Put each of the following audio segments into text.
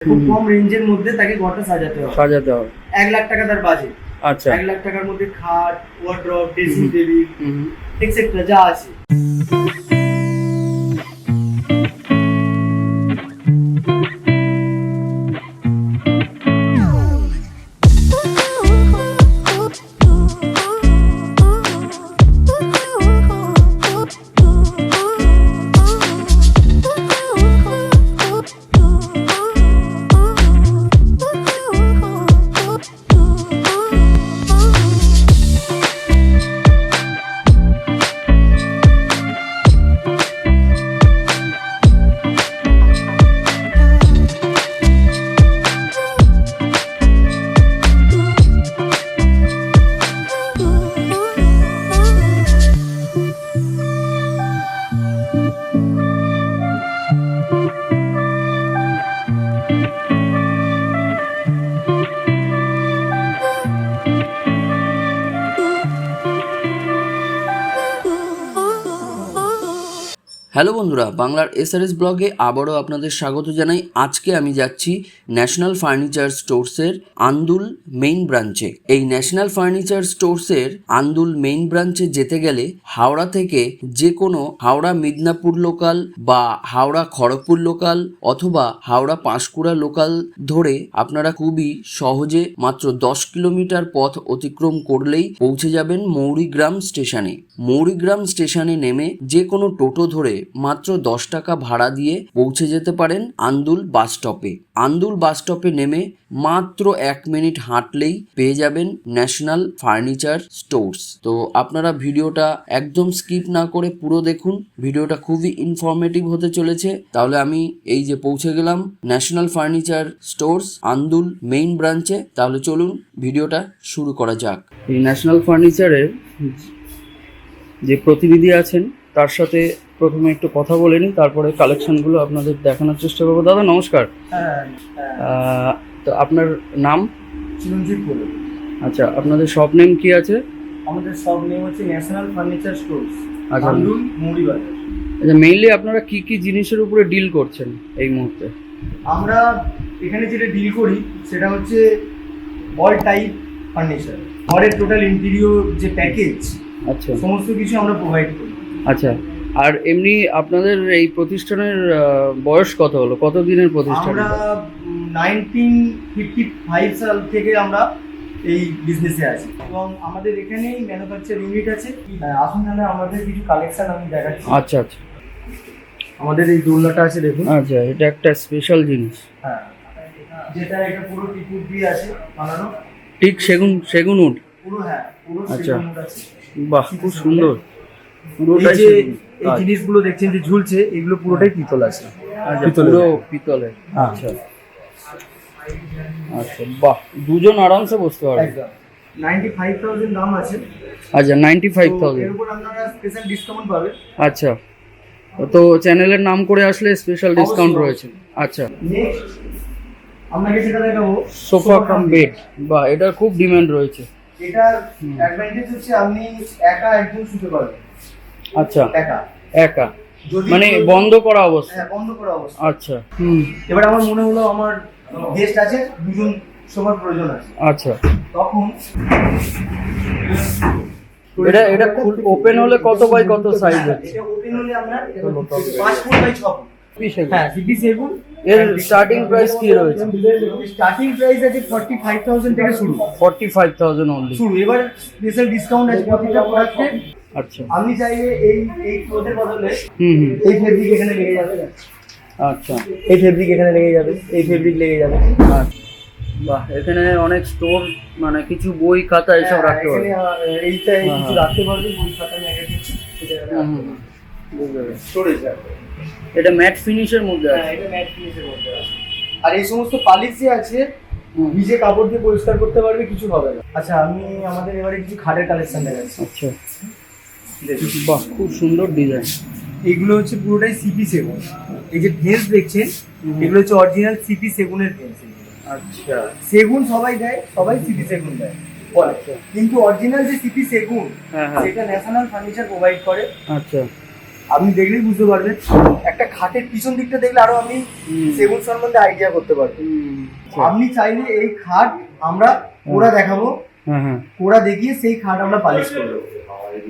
খুব কম রেঞ্জের মধ্যে তাকে ঘরটা সাজাতে হবে। সাজাতে হবে। এক লাখ টাকা তার বাজেট আচ্ছা। এক লাখ টাকার মধ্যে খাট ওয়ার্ড্রপ ড্রেসিং। টেবিল এক্সেট্রা যা আছে। হ্যালো বন্ধুরা, বাংলার এসআরএস ব্লগে আবারও আপনাদের স্বাগত জানাই। আজকে আমি যাচ্ছি ন্যাশনাল ফার্নিচার স্টোরসের আন্দুল মেইন ব্রাঞ্চে। এই ন্যাশনাল ফার্নিচার স্টোরসের আন্দুল মেইন ব্রাঞ্চে যেতে গেলে হাওড়া থেকে যে কোনো হাওড়া মিদনাপুর লোকাল বা হাওড়া খড়গপুর লোকাল অথবা হাওড়া পাঁশকুড়া লোকাল ধরে আপনারা খুবই সহজে মাত্র দশ কিলোমিটার পথ অতিক্রম করলেই পৌঁছে যাবেন মৌরিগ্রাম স্টেশনে। মৌরিগ্রাম স্টেশনে নেমে যে কোনো টোটো ধরে মাত্র দশ টাকা ভাড়া দিয়ে পৌঁছে যেতে পারেন আন্দুল বাস স্টপে। আন্দুল বাস স্টপে নেমে মাত্র এক মিনিট হাঁটলেই পেয়ে যাবেন ন্যাশনাল ফার্নিচার স্টোরস। তো আপনারা ভিডিওটা একদম স্কিপ না করে পুরো দেখুন। ভিডিওটা খুবই ইনফরমেটিভ হতে চলেছে। তাহলে আমি এই যে পৌঁছে গেলাম national furniture stores Andul main ব্রাঞ্চে। তাহলে চলুন ভিডিওটা শুরু করা যাক। এই ন্যাশনাল ফার্নিচারের যে প্রতিনিধি আছেন, তার সাথে প্রথমে একটু কথা বলে নিই তারপরে কালেকশনগুলো আপনাদের দেখানোর চেষ্টা করব। দাদা নমস্কার। হ্যাঁ তো আপনার নাম? চিরঞ্জিত বলুন আচ্ছা আপনাদের শপ নেম কি আছে? আমাদের সব নেম হচ্ছে ন্যাশনাল ফার্নিচার স্টোরস আচ্ছা। মুড়িবাজার আচ্ছা মেইনলি আপনারা কি কি জিনিসের উপরে ডিল করছেন এই মুহূর্তে? আমরা এখানে যেটা ডিল করি সেটা হচ্ছে অল টাইপ ফার্নিচার ঘরের টোটাল ইন্টেরিয়র যে প্যাকেজ আচ্ছা। সমস্ত কিছু আমরা প্রোভাইড করি। আচ্ছা। আর এমনি আপনাদের এই প্রতিষ্ঠানের বয়স কত হলো? কত দিনের প্রতিষ্ঠান? আমরা নাইনটিন ফিফটি ফাইভ সাল থেকে আমরা এই বিজনেসে আছি। এবং আমাদের এখানেই ম্যানুফ্যাকচার ইউনিট আছে। আসুন তাহলে আমাদের কিছু কালেকশন আমি দেখাচ্ছি। আচ্ছা আচ্ছা। আমাদের এই দোলনাটা আছে দেখুন। আচ্ছা এটা একটা স্পেশাল জিনিস। হ্যাঁ যেটা এটা পুরো টিপুর দিয়ে আছে বানানো। ঠিক সেগুন সেগুন উড পুরো হ্যাঁ পুরো আচ্ছা। সেগুন আছে। বাহ খুব সুন্দর। পুরোটাই সেগুন। এই আচ্ছা। জিনিসগুলো দেখছেন যে ঝুলছে এগুলো পুরোটাই পিতল আছে। পিতলের। হ্যাঁ। আচ্ছা। আচ্ছা বাহ দুজন আরামসে বসতে পারবে। দাম আছে। আচ্ছা নাইনটি ফাইভ তো থাউজেন্ড স্পেশাল ডিসকাউন্ট পাবেন। আচ্ছা। তো চ্যানেলের নাম করে আসলে স্পেশাল ডিসকাউন্ট রয়েছে। আচ্ছা। আপনাকে যেটা দেখাবো। Sofa cum bed. বাহ এটার খুব ডিমান্ড রয়েছে। এটার অ্যাডভান্টেজ হচ্ছে আপনি একা একদম শুতে পারবেন। আচ্ছা। একা। একা? মানে বন্ধ করা অবস্থা? হ্যাঁ বন্ধ করা অবস্থা। আচ্ছা। হুম। এবার আমার মনে হলো আমার গেস্ট আছে দুজন সবার প্রয়োজন আছে। আচ্ছা। তখন এটা এটা ফুল ওপেন হলে কত বাই কত সাইজ হ্যাঁ, এটা ওপেন হলে আপনার পাঁচ ফুট বাই ছ ফুট। হ্যাঁ সিপি সেগুন। এর starting price কি রয়েছে? স্টার্টিং প্রাইস আছে থাউজেন্ড থেকে শুরু। অনলি শুরু। এবার স্পেশাল ডিসকাউন্ট আছে প্রতিটা প্রোডাক্টে আচ্ছা। আপনি চাইলে এই এই ক্লোথের বদলে হুম হুম। এই ফেব্রিক এখানে লেগে যাবে। আচ্ছা। এই ফেব্রিক এখানে লেগে যাবে এই ফেব্রিক লেগে যাবে। আচ্ছা বাহ এখানে অনেক স্টোর মানে কিছু বই খাতা এসব হ্যাঁ, রাখতে এখানে পারবে। হ্যাঁ, কিছু হ্যাঁ। রাখতে পারবে বই খাতা ম্যাগাজিন। স্টোরেজ এটা ম্যাট ফিনিশের মধ্যে আছে? এটা ম্যাট ফিনিশের মধ্যে আছে। আর এই সমস্ত পালিশ যে আছে নিজে কাপড় দিয়ে পরিষ্কার করতে পারবে কিছু হবে না। আচ্ছা আমি আমাদের এবারে কিছু খাটের কালেকশন দেখাচ্ছি। আচ্ছা। বাহ খুব সুন্দর ডিজাইন এগুলো হচ্ছে পুরোটাই সিপি সেগুন। এই যে ভেন্স দেখছেন এগুলো হচ্ছে অরিজিনাল সিপি সেগুনের ভেন্স আচ্ছা। সেগুন সবাই দেয় সবাই সিপি সেগুন দেয়। আচ্ছা। কিন্তু অরিজিনাল যে সিপি সেগুন হ্যাঁ হ্যাঁ। সেটা ন্যাশনাল ফার্নিচার প্রোভাইড করে। আচ্ছা। আপনি দেখলেই বুঝতে পারবেন একটা খাটের পিছন দিকটা দেখলে আরও আপনি সেগুন সম্বন্ধে আইডিয়া করতে পারবেন আপনি চাইলে এই খাট আমরা কোড়া দেখাবো হ্যাঁ কোড়া দেখিয়ে সেই খাট আমরা পালিশ করব।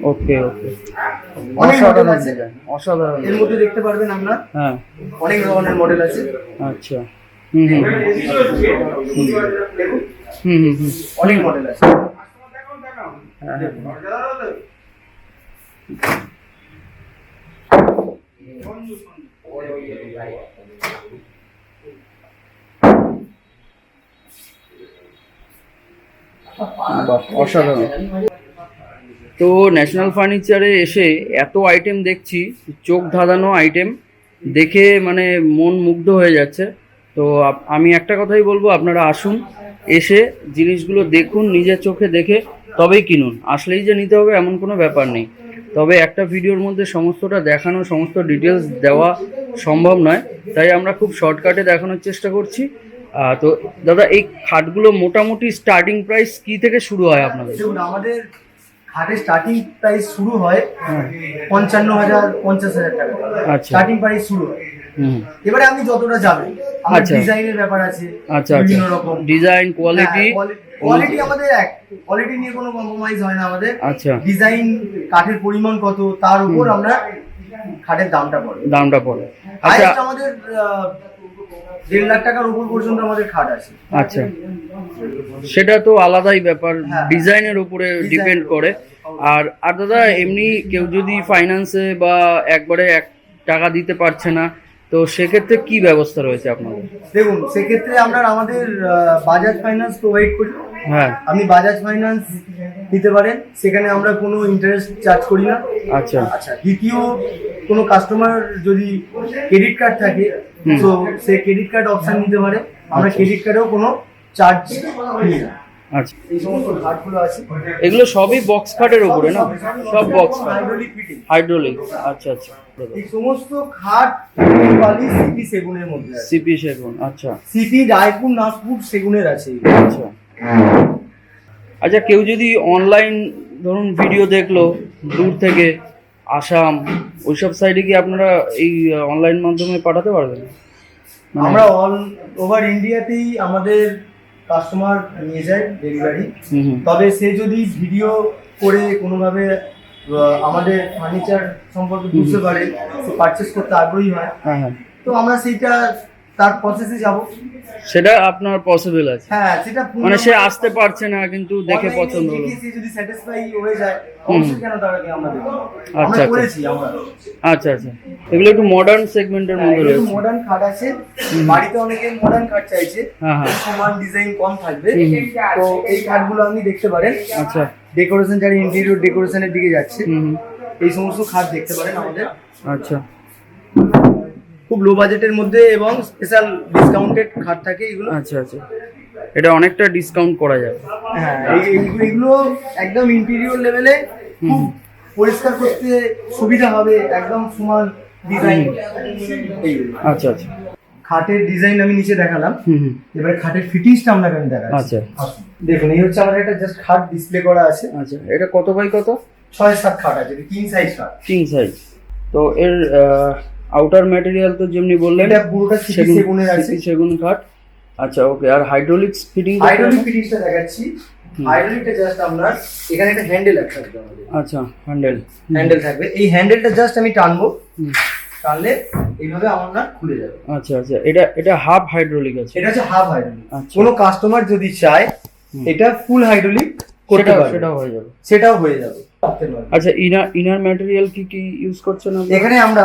ওকে ওকে অসাধারণ অসাধারণ এর মধ্যে দেখতে পারবেন আমরা। হ্যাঁ। অনেক ধরনের মডেল আছে। আচ্ছা। হুম হুম। হুম হুম হুম। অনেক মডেল আছে। হ্যাঁ হ্যাঁ। অসাধারণ। তো ন্যাশনাল ফার্নিচারে এসে এত আইটেম দেখছি, চোখ ধাঁধানো আইটেম দেখে মানে মন মুগ্ধ হয়ে যাচ্ছে। তো আমি একটা কথাই বলব, আপনারা আসুন, এসে জিনিসগুলো দেখুন, নিজের চোখে দেখে, তবেই কিনুন। আসলেই যে নিতে হবে এমন কোনো ব্যাপার নেই। তবে একটা ভিডিওর মধ্যে সমস্তটা দেখানো, সমস্ত ডিটেলস দেওয়া সম্ভব নয়। তাই আমরা খুব শর্টকাটে দেখানোর চেষ্টা করছি। তো দাদা, এই খাটগুলো মোটামুটি স্টার্টিং প্রাইস কি থেকে শুরু হয় আপনাদের? আমাদের খাটের স্টার্টিং প্রাইস শুরু হয়। পঞ্চান্ন হাজার পঞ্চাশ হাজার টাকা। আচ্ছা। স্টার্টিং প্রাইস শুরু হয়। এবারে আপনি যতটা যাবেন আমার আচ্ছা। ডিজাইনের ব্যাপার আছে আচ্ছা আচ্ছা। বিভিন্ন রকম। ডিজাইন কোয়ালিটি কোয়ালিটি আমাদের এক। কোয়ালিটি নিয়ে কোনো কম্প্রোমাইজ হয় না আমাদের। আচ্ছা। ডিজাইন কাঠের পরিমাণ কত তার উপর আমরা খাটের দামটা পড়ে দামটা পড়ে আচ্ছা। আমাদের দেড় লাখ টাকার উপর পর্যন্ত আমাদের খাট আছে। আচ্ছা। সেটা তো আলাদাই ব্যাপার। হ্যাঁ। ডিজাইনের উপরে ডিপেন্ড করে। আর আর দাদা এমনি কেউ যদি ফাইন্যান্সে বা একবারে এক টাকা দিতে পারছে না তো সেক্ষেত্রে কি ব্যবস্থা রয়েছে আপনাদের? দেখুন সেক্ষেত্রে আমরা আমাদের বাজাজ ফাইন্যান্স প্রোভাইড করি। হ্যাঁ। আপনি বাজাজ ফাইন্যান্স নিতে পারেন সেখানে আমরা কোনো ইন্টারেস্ট চার্জ করি না। আচ্ছা। আচ্ছা দ্বিতীয় কোনো কাস্টমার যদি ক্রেডিট কার্ড থাকে তো সে ক্রেডিট কার্ড অপশন নিতে পারে। আমরা আচ্ছা। ক্রেডিট কার্ডেও কোনো চার্জ নিই না। আচ্ছা। এই সমস্ত ঘাটগুলো আছে। এগুলো সবই বক্স খাটের উপরে না? সব বক্স হাইড্রোলিক ফিটিং হাইড্রোলিক আচ্ছা আচ্ছা। এই সমস্ত খাট বালি সিপি সেগুনের মধ্যে সিপি সেগুন আচ্ছা। সিপি রায়পুর নাগপুর সেগুনের আছে। আচ্ছা। আচ্ছা কেউ যদি অনলাইন ধরুন ভিডিও দেখল দূর থেকে আসাম ওইসব সাইডে কি আপনারা এই অনলাইন মাধ্যমে পাঠাতে পারবেন? মানে- আমরা অল ওভার ইন্ডিয়াতেই আমাদের কাস্টমার নিয়ে যায় ডেলিভারি তবে সে যদি ভিডিও করে কোনোভাবে আমাদের ফার্নিচার সম্পর্কে বুঝতে পারে সে পারচেস করতে আগ্রহী হয় হ্যাঁ হ্যাঁ। তো আমরা সেইটা তার প্রসেসে যাব। সেটা আপনার পসিবল আছে। হ্যাঁ সেটা মানে সে আসতে পারছে না কিন্তু দেখে পছন্দ হলো। সে যদি স্যাটিসফাই হয়ে যায় অবশ্যই কেন তাকে আমরা দেবো আচ্ছা, আচ্ছা। করেছি আমরা। আচ্ছা আচ্ছা। এগুলো একটু মডার্ন সেগমেন্টের মধ্যে রয়েছে। মডার্ন খাট আছে। বাড়িতে অনেকে মডার্ন খাট চাইছে। হ্যাঁ হ্যাঁ। সমান ডিজাইন কম থাকবে। তো এই খাটগুলো আপনি দেখতে পারেন। আচ্ছা। ডেকোরেশন যারা ইন্টেরিয়র ডেকোরেশনের দিকে যাচ্ছে। এই সমস্ত খাট দেখতে পারেন আমাদের। আচ্ছা। খুব লো বাজেটের মধ্যে এবং স্পেশাল ডিসকাউন্টেড খাট থাকে এগুলো। আচ্ছা আচ্ছা। এটা অনেকটা ডিসকাউন্ট করা যাবে। হ্যাঁ এইগুলো এগুলো একদম ইন্টেরিয়র লেভেলে খুব পরিষ্কার করতে সুবিধা হবে একদম সমান ডিজাইন আচ্ছা আচ্ছা। খাটের ডিজাইন আমি নিচে দেখালাম। এবারে খাটের ফিটিংসটা আপনাকে আমি দেখাচ্ছি। আচ্ছা। দেখুন এই হচ্ছে আমাদের একটা জাস্ট খাট ডিসপ্লে করা আছে। আচ্ছা এটা কত বাই কত? ছয় সাত খাট আছে কিং সাইজ খাট। কিং সাইজ তো এর আউটার ম্যাটেরিয়াল তো যেমনি বললেন এটা পুরোটা সিপি সেগুনের আছে সেগুন কাঠ আচ্ছা ওকে আর হাইড্রোলিক ফিটিং হাইড্রোলিক ফিটিংসটা দেখাচ্ছি। হাইড্রোলিকটা জাস্ট আপনার এখানে একটা হ্যান্ডেল থাকবে আমাদের। আচ্ছা হ্যান্ডেল হ্যান্ডেল থাকবে। এই হ্যান্ডেলটা জাস্ট আমি টানবো। টানলে এইভাবে আমরা খুলে যাবে। আচ্ছা আচ্ছা এটা এটা হাফ হাইড্রোলিক আছে। এটা হচ্ছে হাফ হাইড্রোলিক আচ্ছা। কোনো কাস্টমার যদি চায় এটা ফুল হাইড্রোলিক করতে সেটাও পারবে। সেটাও হয়ে যাবে। সেটাও হয়ে যাবে। আচ্ছা ইনার ইনার ম্যাটেরিয়াল কি কি ইউজ করছেন? এখানে আমরা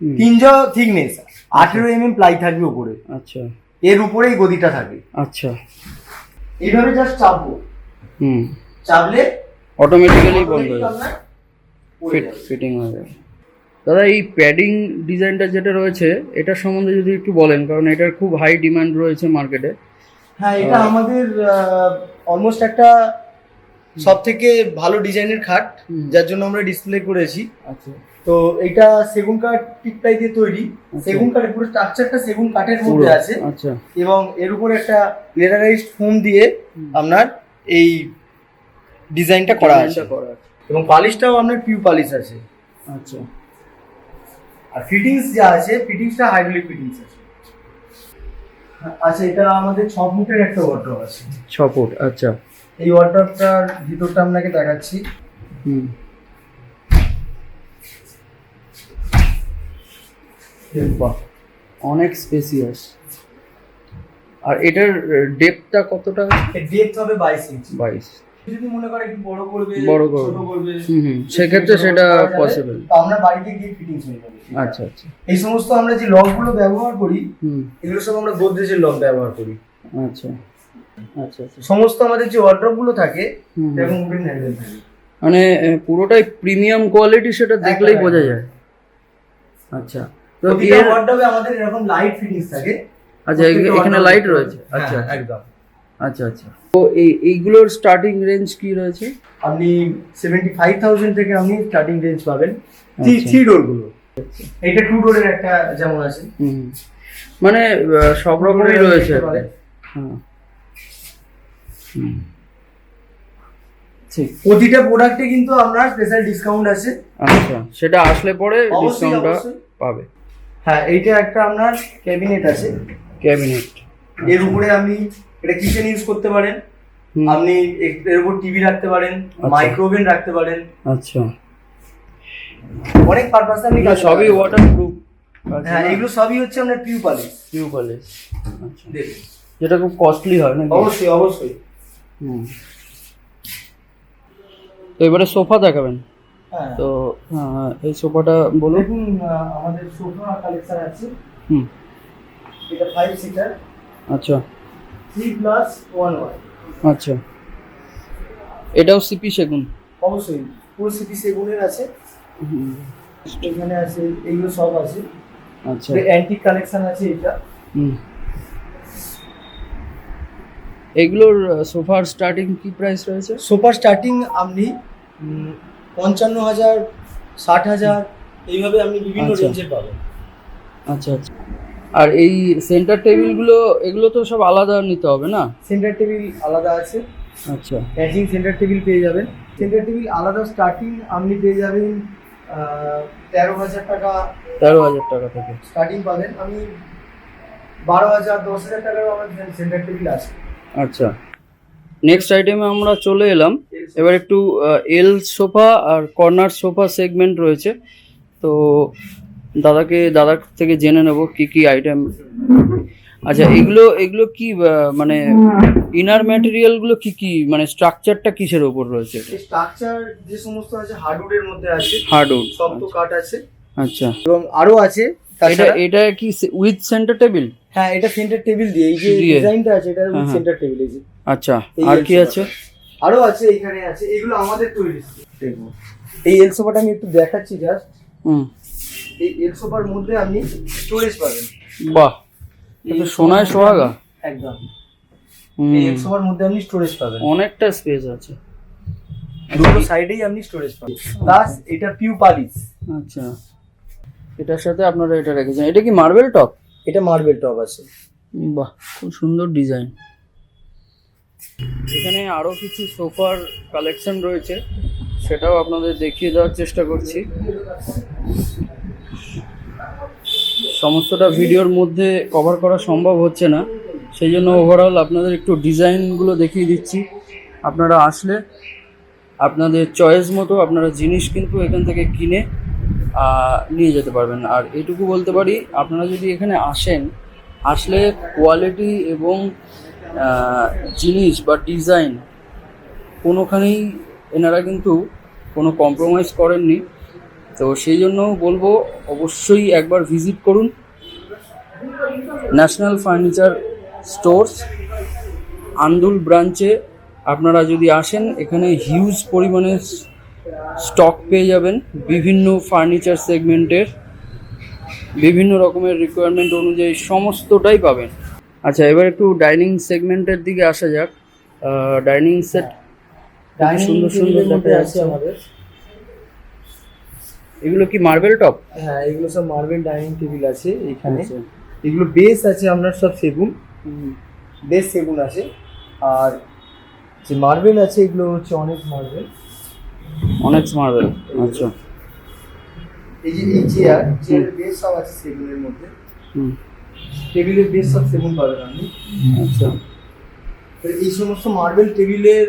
হুম, তিনজ থিকনেস আঠেরো এম এম প্লাই থাকবে উপরে। আচ্ছা। এর উপরেই গদিটা থাকবে। আচ্ছা। এইভাবে জাস্ট চাপবো। হুম। চাপলে অটোমেটিক্যালি বন্ধ হয়ে যাবে। ফিট ফিটিং হয়ে যাবে। দাদা এই প্যাডিং ডিজাইনটা যেটা রয়েছে এটার সম্বন্ধে যদি একটু বলেন কারণ এটার খুব হাই ডিমান্ড রয়েছে মার্কেটে হ্যাঁ এটা আমাদের অলমোস্ট একটা সব থেকে ভালো ডিজাইনের খাট যার জন্য আমরা ডিসপ্লে করেছি। আচ্ছা। তো এটা সেগুন কাঠ টিকটাই দিয়ে তৈরি। আচ্ছা। সেগুন কাঠের পুরো স্ট্রাকচারটা সেগুন কাঠের মধ্যে আছে। আচ্ছা। এবং এর উপরে একটা লেদারাইজড ফোম দিয়ে আপনার এই ডিজাইনটা করা আছে। ডিজাইনটা করা আছে। এবং পালিশটাও আপনার পিউ পালিশ আছে। আচ্ছা। আর ফিটিংস যা আছে ফিটিংসটা হাইড্রোলিক ফিটিংস আছে। আচ্ছা এটা আমাদের ছ ফুটের একটা ওয়ার্ড্রপ আছে। ছ ফুট আচ্ছা। এই ওয়ার্ড্রপটার ভিতরটা আপনাকে দেখাচ্ছি। হুম। বাহ অনেক স্পেসিয়াস আর এটার ডেপটা কতটা? ডেপথ হবে বাইশ ইঞ্চি বাইশ। যদি মনে করে একটু বড় করবে বড় করবে। ছোট করবে সেক্ষেত্রে সেটা পসিবল তো আমরা বাড়িতে গিয়ে ফিটিংস হয়ে যাবে আচ্ছা আচ্ছা। এই সমস্ত আমরা যে লকগুলো ব্যবহার করি হুম। এগুলো সব আমরা গোদরেজের লক ব্যবহার করি। আচ্ছা আচ্ছা আচ্ছা। সমস্ত আমাদের যে ওয়ার্ড্রপগুলো থাকে। এরকম উডেন হ্যান্ডেল থাকে। মানে পুরোটাই প্রিমিয়াম কোয়ালিটি সেটা দেখলেই বোঝা যায়। আচ্ছা তো এর ওয়ার্ড্রপে আমাদের এরকম লাইট ফিটিংস থাকে। আচ্ছা এখানে লাইট রয়েছে। হ্যাঁ, আচ্ছা। একদম। আচ্ছা আচ্ছা। তো এই এইগুলোর স্টার্টিং রেঞ্জ কি রয়েছে? আপনি সেভেন্টি ফাইভ থাউজেন্ড থেকে আপনি স্টার্টিং রেঞ্জ পাবেন। থ্রি। থ্রি ডোরগুলো। এইটা টু ডোরের একটা যেমন আছে। মানে সব রকমই রয়েছে। প্রতিটা প্রোডাক্টে কিন্তু আপনার স্পেশাল ডিসকাউন্ট আছে। আচ্ছা সেটা আসলে পরে ডিসকাউন্টটা। পাবে। হ্যাঁ এইটা একটা আপনার ক্যাবিনেট আছে। ক্যাবিনেট এর উপরে আপনি এটা কিচেন ইউজ করতে পারেন? আপনি এর উপর টিভি রাখতে পারেন মাইক্রোওভেন রাখতে পারেন। আচ্ছা। অনেক পারপাসে আপনি সবই ওয়াটার প্রুফ হ্যাঁ এগুলো সবই হচ্ছে আপনার টিউ পালিশ টিউবওয়েলের আচ্ছা। দেখুন। যেটা খুব কস্টলি হয় না অবশ্যই অবশ্যই। হুম। তো এবারে সোফা দেখাবেন। হ্যাঁ। তো এই সোফাটা বলুন। দেখুন আমাদের সোফা কালেকশন আছে। হুম। এটা ফাইভ সিটার আচ্ছা। থ্রি প্লাস ওয়ান ওয়ান আচ্ছা। এটাও সিপি সেগুন? অবশ্যই পুরো সিটি সেগুনের আছে। হুম, এখানে আছে এইগুলো সব আছে। আচ্ছা। অ্যান্টিক কালেকশন আছে এটা। হুম। এগুলোর সোফার স্টার্টিং কি প্রাইস রয়েছে? সোফা স্টার্টিং আপনি পঞ্চান্ন হাজার ষাট হাজার এইভাবে আপনি বিভিন্ন আচ্ছা। রেঞ্জের পাবেন। আচ্ছা আচ্ছা। আর এই সেন্টার টেবিলগুলো এগুলো তো সব আলাদা নিতে হবে না? সেন্টার টেবিল আলাদা আছে। আচ্ছা। ম্যাচিং সেন্টার টেবিল পেয়ে যাবেন। সেন্টার টেবিল আলাদা স্টার্টিং আপনি পেয়ে যাবেন তেরো হাজার টাকা। তেরো হাজার টাকা থেকে। স্টার্টিং পাবেন আমি বারো হাজার দশ হাজার টাকারও আমার সেন্টার টেবিল আছে। আচ্ছা। নেক্সট আইটেমে আমরা চলে এলাম। এবার একটু এল সোফা আর কর্নার সোফা সেগমেন্ট রয়েছে। তো দাদাকে দাদার থেকে জেনে নেব কি কি আইটেম আচ্ছা এগুলো এগুলো কি মানে ইনার ম্যাটেরিয়ালগুলো কি কি মানে স্ট্রাকচারটা কিসের ওপর রয়েছে স্ট্রাকচার যে সমস্ত আছে হার্ডউডের মধ্যে আছে। হার্ডউড শক্ত কাঠ আছে। আচ্ছা। এবং আরও আছে এটা এটা কি উইথ সেন্টার টেবিল হ্যাঁ এটা সেন্টার টেবিল দিয়ে এই যে। ডিজাইনটা আছে এটা হ্যাঁ। সেন্টার টেবিল এই যে। আচ্ছা আর কি আছে? আরও আছে এখানে আছে এগুলো আমাদের তৈরি। এই এল সোফাটা আমি একটু দেখাচ্ছি জাস্ট হুম। এই এল সোফার মধ্যে আপনি স্টোরেজ পাবেন। বাহ এটা সোনায় সোহাগা? একদম। হুম, এই এল সোফার মধ্যে আপনি স্টোরেজ পাবেন। অনেকটা স্পেস আছে। দুটো সাইডেই আপনি স্টোরেজ পাবেন। প্লাস এটা পিউ পালিশ আচ্ছা। এটার সাথে আপনারা এটা রেখেছেন। এটা কি মার্বেল টপ এটা মার্বেল টপ আছে। বাহ খুব সুন্দর ডিজাইন এখানে আরও কিছু সোফার কালেকশন রয়েছে। সেটাও আপনাদের দেখিয়ে দেওয়ার চেষ্টা করছি। সমস্তটা ভিডিওর মধ্যে কভার করা সম্ভব হচ্ছে না। সেই জন্য ওভারঅল আপনাদের একটু ডিজাইনগুলো দেখিয়ে দিচ্ছি। আপনারা আসলে আপনাদের চয়েস মতো আপনারা জিনিস কিন্তু এখান থেকে কিনে নিয়ে যেতে পারবেন। আর এটুকু বলতে পারি, আপনারা যদি এখানে আসেন, আসলে কোয়ালিটি এবং জিনিস বা ডিজাইন কোনোখানেই এনারা কিন্তু কোনো কম্প্রোমাইজ করেননি। তো সেই জন্য বলব অবশ্যই একবার ভিজিট করুন। ন্যাশনাল ফার্নিচার স্টোরস আন্দুল ব্রাঞ্চে আপনারা যদি আসেন এখানে হিউজ পরিমাণে স্টক পেয়ে যাবেন বিভিন্ন ফার্নিচার সেগমেন্টের বিভিন্ন রকমের রিকোয়ারমেন্ট অনুযায়ী সমস্তটাই পাবেন। আচ্ছা এবার একটু ডাইনিং সেগমেন্টের দিকে আসা যাক। ডাইনিং সেট সুন্দর সুন্দর আছে আমাদের। এগুলো কি মার্বেল টপ হ্যাঁ এগুলো সব মার্বেল ডাইনিং টেবিল আছে এখানে। এগুলো বেস আছে আপনার সব সেগুন। বেস সেগুন আছে। আর যে মার্বেল আছে এগুলো হচ্ছে অনেক মার্বেল অনেক মার্বেল আচ্ছা। এই যে এই চেয়ার চেয়ারের বেস সব আছে সেগুনের মধ্যে। হুম। টেবিলের বেস সব সেগুন পাবেন আপনি। আচ্ছা। তো এই সমস্ত মার্বেল টেবিলের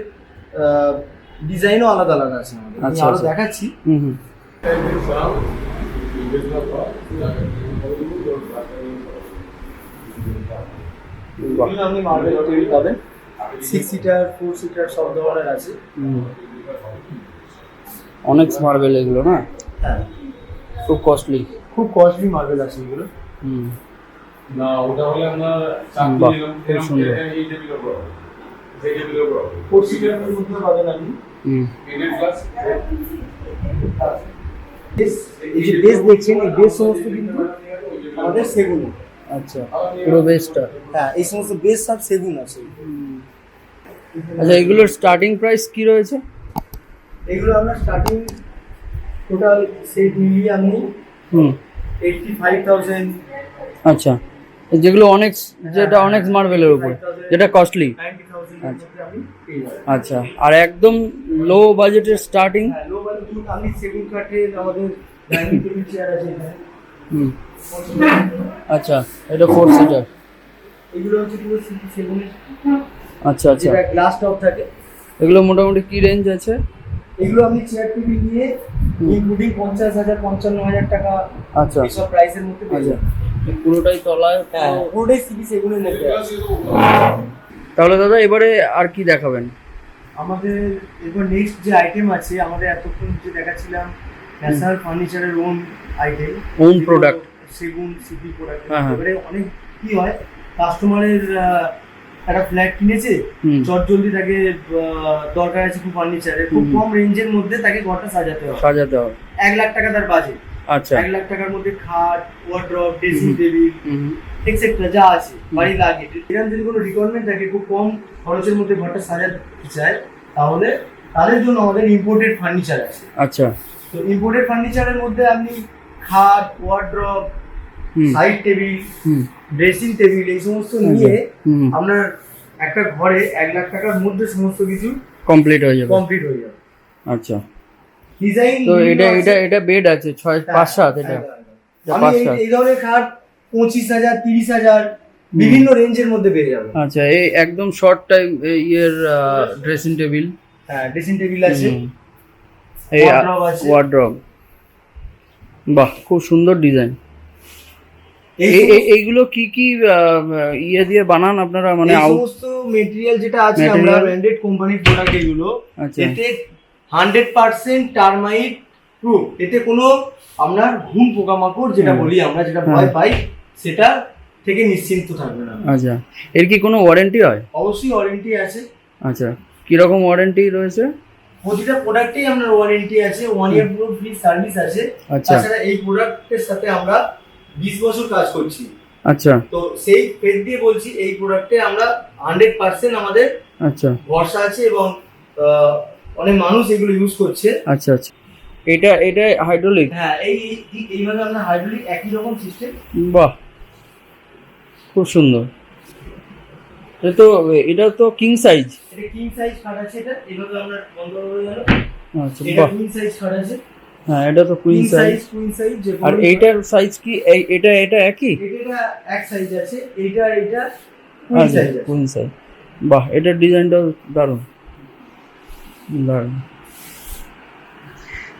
ডিজাইনও আলাদা আলাদা আছে আমাদের। আমি আচ্ছা, আরও আচ্ছা। দেখাচ্ছি। হুম হুম। আপনি মার্বেল টেবিল পাবেন সিক্স সিটার ফোর সিটার সব ধরনের আছে। অনেক মার্বেল এগুলো না? হ্যাঁ। খুব কস্টলি খুব কস্টলি মার্বেল আছে এগুলো। হুম। না ওটা হলে আমরা খুব সুন্দর। ফোর সিটার মধ্যে পাবেন আপনি। হুম। Base- এই যে বেস দেখছেন এই বেস সমস্ত কিন্তু আমাদের সেগুন। আচ্ছা পুরো বেসটা হ্যাঁ এই সমস্ত বেস সব সেগুন আছে। আচ্ছা এগুলোর স্টার্টিং প্রাইস কি রয়েছে? এগুলো আমরা স্টার্টিং টোটাল সেট মিলিয়ে আপনি হুম। এইটটি ফাইভ থাউজেন্ড আচ্ছা যেগুলো অনেক যেটা অনেক মার্বেলের উপর যেটা কস্টলি যাবেন আচ্ছা। আর একদম লো বাজেটের স্টার্টিং লো বাজেট আপনি সেগুন কাঠের আমাদের ডাইনিং টেবিল চেয়ার আছে এখানে। আচ্ছা এটা ফোর সিটার এগুলো হচ্ছে পুরো সেগুনের। আচ্ছা আচ্ছা। যেটা গ্লাস টপ থাকে। এগুলো মোটামুটি কি রেঞ্জ আছে? এগুলো আপনি চেয়ার টেবিল নিয়ে ইনক্লুডিং পঞ্চাশ হাজার পঞ্চান্ন হাজার টাকা আচ্ছা। এইসব প্রাইসের মধ্যে পেয়ে আচ্ছা। যাবেন। পুরোটাই তলায় হ্যাঁ পুরোটাই সিবি সেগুনের মধ্যে। তাহলে দাদা এবারে আর কি দেখাবেন? আমাদের এরপর নেক্সট যে আইটেম আছে আমাদের এতক্ষণ যে দেখাচ্ছিলাম ন্যাশনাল ফার্নিচারের ওন আইটেম Own product. সেগুন সিপি প্রোডাক্ট হ্যাঁ, হ্যাঁ। এবারে অনেক কি হয় কাস্টমারের একটা ফ্ল্যাট কিনেছে হুম। চট জলদি তাকে দরকার আছে খুব ফার্নিচারের খুব কম রেঞ্জের মধ্যে তাকে ঘরটা সাজাতে হবে। সাজাতে হবে। এক লাখ টাকা তার বাজেট আচ্ছা। এক লাখ টাকার মধ্যে খাট ওয়ার্ড্রপ ড্রেসিং টেবিল এক্সেট্রা যা আছে বাড়ি লাগে এরকম যদি কোনো রিকোয়ারমেন্ট থাকে খুব কম খরচের মধ্যে ঘরটা সাজাতে চায় তাহলে তাদের জন্য আমাদের ইম্পোর্টেড ফার্নিচার আছে। আচ্ছা। তো ইম্পোর্টেড ফার্নিচারের মধ্যে আপনি খাট wardrobe side table dressing table এই সমস্ত নিয়ে আপনার একটা ঘরে এক লাখ টাকার মধ্যে সমস্ত কিছু কমপ্লিট হয়ে যাবে। কমপ্লিট হয়ে যাবে। আচ্ছা। ডিজাইন তো এটা এটা এটা বেড আছে ছয় পাঁচ সাত এটা। এটা আমি এই- ধরনের খাট পঁচিশ হাজার তিরিশ হাজার বিভিন্ন রেঞ্জের মধ্যে পেয়ে যাবে। আচ্ছা এই একদম শর্ট টাইম ইয়ের ড্রেসিং টেবিল হ্যাঁ ড্রেসিং টেবিল আছে। এই ওয়ার্ড্রব বাহ খুব সুন্দর ডিজাইন এইগুলো কি কি ইয়ে দিয়ে বানান আপনারা? মানে সমস্ত মেটেরিয়াল যেটা আছে? আমরা ব্র্যান্ডেড কোম্পানির প্রোডাক্ট এগুলো আচ্ছা। এতে হান্ড্রেড পার্সেন্ট টার্মাইট প্রুফ এতে কোনো আপনার ঘুম পোকামাকড় যেটা বলি আমরা যেটা ভয়। পাই সেটা থেকে নিশ্চিন্ত থাকবে না। আচ্ছা। এর কি কোনো ওয়ারেন্টি হয়? অবশ্যই ওয়ারেন্টি আছে। আচ্ছা। কীরকম ওয়ারেন্টি রয়েছে? প্রতিটা প্রোডাক্টেই আপনার ওয়ারেন্টি আছে। ওয়ান ইয়ার পুরো ফ্রি সার্ভিস আছে। আচ্ছা। তাছাড়া এই প্রোডাক্টের সাথে আমরা বিশ বছর কাজ করছি। আচ্ছা। তো সেই ফেস দিয়ে বলছি এই প্রোডাক্টে আমরা হান্ড্রেড পার্সেন্ট আমাদের আচ্ছা। ভরসা আছে এবং অনেক মানুষ এগুলো ইউজ করছে। আচ্ছা আচ্ছা। এটা এটা হাইড্রোলিক হ্যাঁ এই এই- এইভাবে আপনার হাইড্রোলিক একই রকম সিস্টেম বাহ। খুব সুন্দর। এটা তো এটা তো কিং সাইজ এটা কিং সাইজ খাট আছে এটা এইভাবে আপনার বন্ধ হয়ে গেল আচ্ছা বাহ। কুইন সাইজ খাট আছে। হ্যাঁ এটা তো queen size size queen size আর এইটার সাইজ কি এই- এটা এটা একই? এটা এক সাইজ আছে এইটা এইটা কুইন আচ্ছা সাইজ কুইন সাইজ বাহ এটার ডিজাইনটা দারুণ।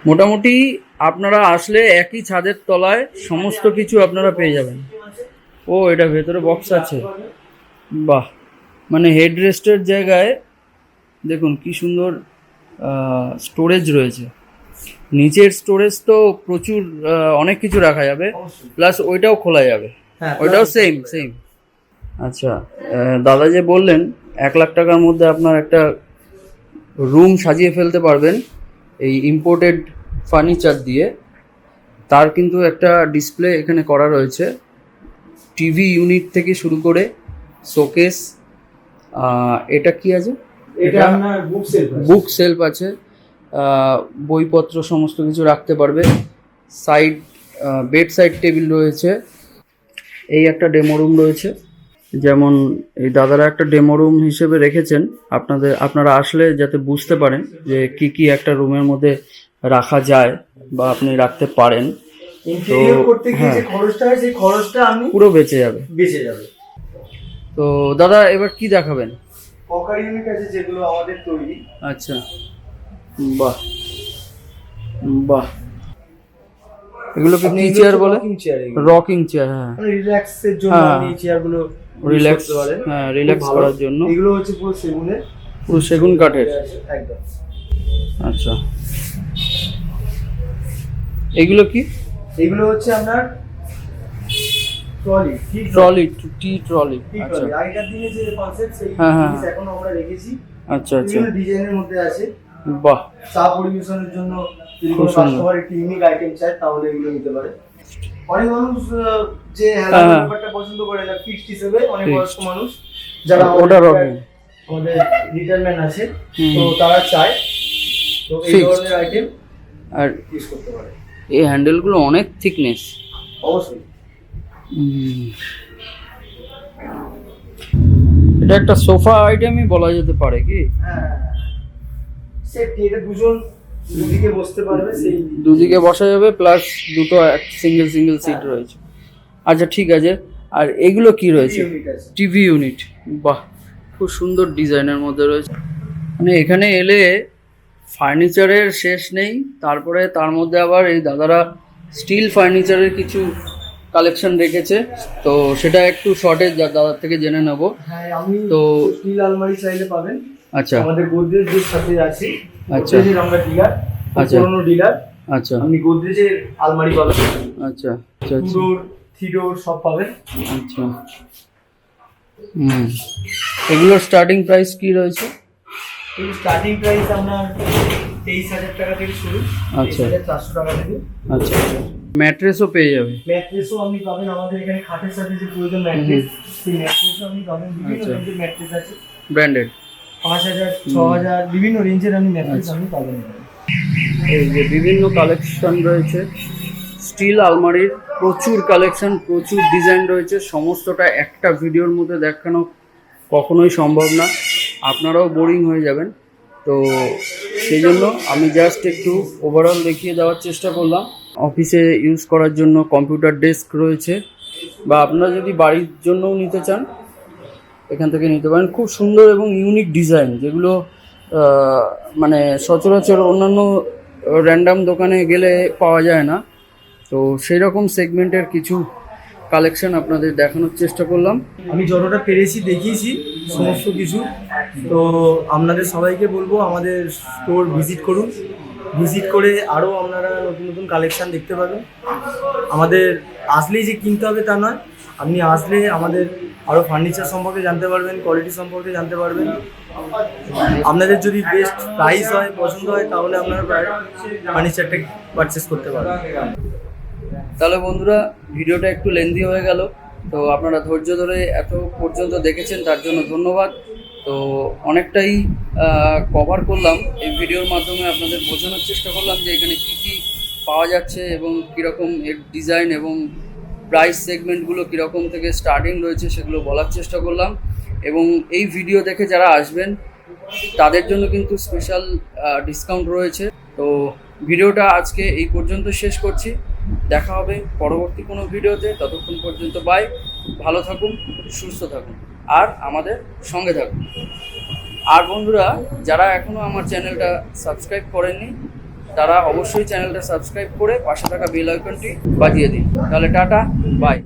মোটামুটি আপনারা আসলে একই ছাদের তলায় সমস্ত কিছু আপনারা পেয়ে যাবেন। ও এটা ভেতরে বক্স আছে। বাহ মানে হেড রেস্টের জায়গায় দেখুন কি সুন্দর স্টোরেজ রয়েছে। নিচের স্টোরেজ তো প্রচুর অনেক কিছু রাখা যাবে। প্লাস ওইটাও খোলা যাবে। হ্যাঁ ওইটাও সেম সেম আচ্ছা দাদা যে বললেন এক লাখ টাকার মধ্যে আপনার একটা রুম সাজিয়ে ফেলতে পারবেন এই ইম্পোর্টেড ফার্নিচার দিয়ে। তার কিন্তু একটা ডিসপ্লে এখানে করা রয়েছে। টিভি ইউনিট থেকে শুরু করে শোকেস এটা কি আছে? এটা বুক সেলফ আছে। বইপত্র সমস্ত কিছু রাখতে পারবে। সাইড বেড সাইড টেবিল রয়েছে। এই একটা ডেমো রুম রয়েছে। যেমন এই দাদারা একটা ডেমো রুম হিসেবে রেখেছেন। আপনাদের আপনারা আসলে যাতে বুঝতে পারেন যে কি কি একটা রুমের মধ্যে রাখা যায় বা আপনি রাখতে পারেন। তো- হ্যাঁ। খরচটা হয় সেই খরচটা আপনি পুরো বেঁচে যাবে। বেঁচে যাবে। তো দাদা এবার কি দেখাবেন? যেগুলো আমাদের তৈরি। আচ্ছা। বাহ। বাহ। এগুলোকে কি চেয়ার বলে? রকিং চেয়ার হ্যাঁ। রিল্যাক্সের জন্য হ্যাঁ। এই চেয়ারগুলো রিল্যাক্স হ্যাঁ রিল্যাক্স করার জন্য। এগুলো হচ্ছে পুরো সেগুনের পুরো সেগুন কাঠের? একদম। আচ্ছা। এগুলো কি? এগুলো হচ্ছে আপনার ট্রলি ট্রলি টি ট্রলি আচ্ছা। আগেকার দিনে যে কনসেপ্ট সেই হ্যাঁ, হ্যাঁ, জিনিস। এখনও আমরা রেখেছি। আচ্ছা আচ্ছা। বিভিন্ন ডিজাইনের মধ্যে আছে। বাহ। চা পরিবেশনের জন্য যদি কোনো কাস্টমার একটি ইউনিক আইটেম চায় তাহলে এগুলো নিতে পারে। অনেক মানুষ যে হ্যাঁ, হ্যাঁ। ব্যাপারটা পছন্দ করে না ফিক্সড হিসেবে অনেক বয়স্ক মানুষ যারা ওটা আমাদের আমাদের রিটায়ারমেন্ট আছে তো তারা চায় তো এই ধরনের আইটেম আর ইউজ করতে পারে। এই হ্যান্ডেলগুলো অনেক থিকনেস অবশ্যই। এটা একটা সোফা আইটেমই বলা যেতে পারে কি? হ্যাঁ সেফটি এটা দুজন দুদিকে বসতে পারবে সেই দুদিকে বসা যাবে প্লাস দুটো এক সিঙ্গেল সিঙ্গেল সিট রয়েছে। আচ্ছা ঠিক আছে। আর এগুলো কি রয়েছে? টিভি ইউনিট বাহ খুব সুন্দর ডিজাইনের মধ্যে রয়েছে। মানে এখানে এলে ফার্নিচারের শেষ নেই তারপরে তার মধ্যে আবার এই দাদারা স্টিল ফার্নিচারের কিছু কালেকশন রেখেছে। তো সেটা একটু শর্টেজ দাদার থেকে জেনে নেব। হ্যাঁ আমি তো স্টিল আলমারি চাইলে পাবেন। আচ্ছা। আমাদের গোদরেজের সাথে আছে। আচ্ছা। গোদরেজের আমরা ডিলার আচ্ছা। পুরনো ডিলার আচ্ছা। আপনি গোদরেজের আলমারি পাবেন। আচ্ছা আচ্ছা টু আচ্ছা। ডোর থ্রি ডোর সব পাবেন। আচ্ছা। হুম। এগুলোর স্টার্টিং প্রাইস কি রয়েছে? স্টার্টিং প্রাইস আপনার তেইশ হাজার টাকা থেকে শুরু। আচ্ছা। চারশো টাকা থেকে। আচ্ছা ম্যাট্রেসও পেয়ে যাবে। ম্যাট্রেসও আপনি পাবেন। আমাদের এখানে খাটের সাথে যে প্রয়োজন ম্যাট্রেস সেই ম্যাট্রেসও আপনি পাবেন। বিভিন্ন আচ্ছা। ম্যাট্রেস আছে। ব্র্যান্ডেড পাঁচ হাজার ছ হাজার বিভিন্ন রেঞ্জের আপনি ম্যাট্রেস। আপনি পাবেন এই যে বিভিন্ন কালেকশন রয়েছে স্টিল আলমারির প্রচুর কালেকশন প্রচুর ডিজাইন রয়েছে সমস্তটা একটা ভিডিওর মধ্যে দেখানো কখনোই সম্ভব না। আপনারাও বোরিং হয়ে যাবেন। তো সেই জন্য আমি জাস্ট একটু ওভারঅল দেখিয়ে দেওয়ার চেষ্টা করলাম। অফিসে ইউজ করার জন্য কম্পিউটার ডেস্ক রয়েছে বা আপনারা যদি বাড়ির জন্যও নিতে চান এখান থেকে নিতে পারেন। খুব সুন্দর এবং ইউনিক ডিজাইন যেগুলো মানে সচরাচর অন্যান্য র্যান্ডাম দোকানে গেলে পাওয়া যায় না। তো সেই রকম সেগমেন্টের কিছু কালেকশন আপনাদের দেখানোর চেষ্টা করলাম। আমি যতটা পেরেছি দেখিয়েছি, সমস্ত কিছু। তো আপনাদের সবাইকে বলব, আমাদের স্টোর ভিজিট করুন। ভিজিট করে আরও আপনারা নতুন নতুন কালেকশান দেখতে পাবেন। আমাদের, আসলেই যে কিনতে হবে তা নয়। আপনি আসলে আমাদের আরও ফার্নিচার সম্পর্কে জানতে পারবেন কোয়ালিটি সম্পর্কে জানতে পারবেন। আপনাদের যদি বেস্ট প্রাইস হয়, পছন্দ হয়, তাহলে আপনারা ফার্নিচারটা পারচেস করতে পারবেন। তাহলে বন্ধুরা, ভিডিওটা একটু লেন্দি হয়ে গেল। তো আপনারা ধৈর্য ধরে এত পর্যন্ত দেখেছেন, তার জন্য ধন্যবাদ। তো অনেকটাই কভার করলাম। এই ভিডিওর মাধ্যমে আপনাদের বোঝানোর চেষ্টা করলাম যে এখানে কি কি পাওয়া যাচ্ছে এবং কীরকম এর ডিজাইন এবং প্রাইস সেগমেন্টগুলো কীরকম থেকে স্টার্টিং রয়েছে সেগুলো বলার চেষ্টা করলাম। এবং এই ভিডিও দেখে যারা আসবেন, তাদের জন্য কিন্তু স্পেশাল ডিসকাউন্ট রয়েছে। তো ভিডিওটা আজকে এই পর্যন্ত শেষ করছি। দেখা হবে পরবর্তী কোনো ভিডিওতে ততক্ষণ পর্যন্ত বাই ভালো থাকুন, সুস্থ থাকুন, আর আমাদের সঙ্গে থাকুন। আর বন্ধুরা, যারা এখনও আমার চ্যানেলটা সাবস্ক্রাইব করেননি তারা অবশ্যই চ্যানেলটা সাবস্ক্রাইব করে পাশে থাকা বেল আইকনটি বাজিয়ে দিন। তাহলে টাটা বাই।